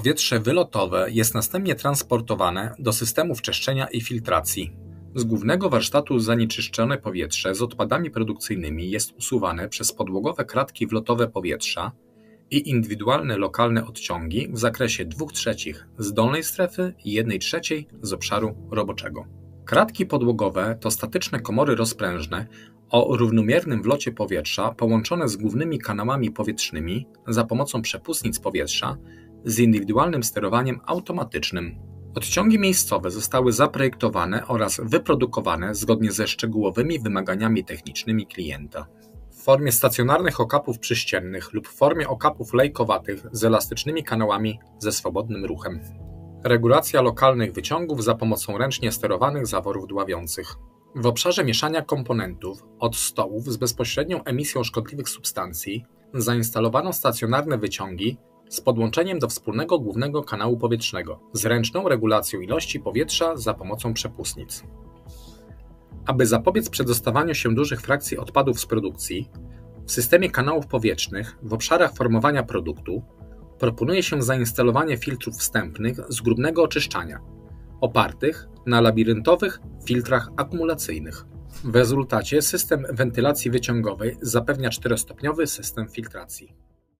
Powietrze wylotowe jest następnie transportowane do systemów czyszczenia i filtracji. Z głównego warsztatu zanieczyszczone powietrze z odpadami produkcyjnymi jest usuwane przez podłogowe kratki wlotowe powietrza i indywidualne lokalne odciągi w zakresie 2 trzecich z dolnej strefy i 1 trzeciej z obszaru roboczego. Kratki podłogowe to statyczne komory rozprężne o równomiernym wlocie powietrza połączone z głównymi kanałami powietrznymi za pomocą przepustnic powietrza z indywidualnym sterowaniem automatycznym. Odciągi miejscowe zostały zaprojektowane oraz wyprodukowane zgodnie ze szczegółowymi wymaganiami technicznymi klienta. W formie stacjonarnych okapów przyściennych lub w formie okapów lejkowatych z elastycznymi kanałami ze swobodnym ruchem. Regulacja lokalnych wyciągów za pomocą ręcznie sterowanych zaworów dławiących. W obszarze mieszania komponentów od stołów z bezpośrednią emisją szkodliwych substancji zainstalowano stacjonarne wyciągi z podłączeniem do wspólnego głównego kanału powietrznego, z ręczną regulacją ilości powietrza za pomocą przepustnic. Aby zapobiec przedostawaniu się dużych frakcji odpadów z produkcji, w systemie kanałów powietrznych w obszarach formowania produktu proponuje się zainstalowanie filtrów wstępnych z grubnego oczyszczania, opartych na labiryntowych filtrach akumulacyjnych. W rezultacie system wentylacji wyciągowej zapewnia czterostopniowy system filtracji.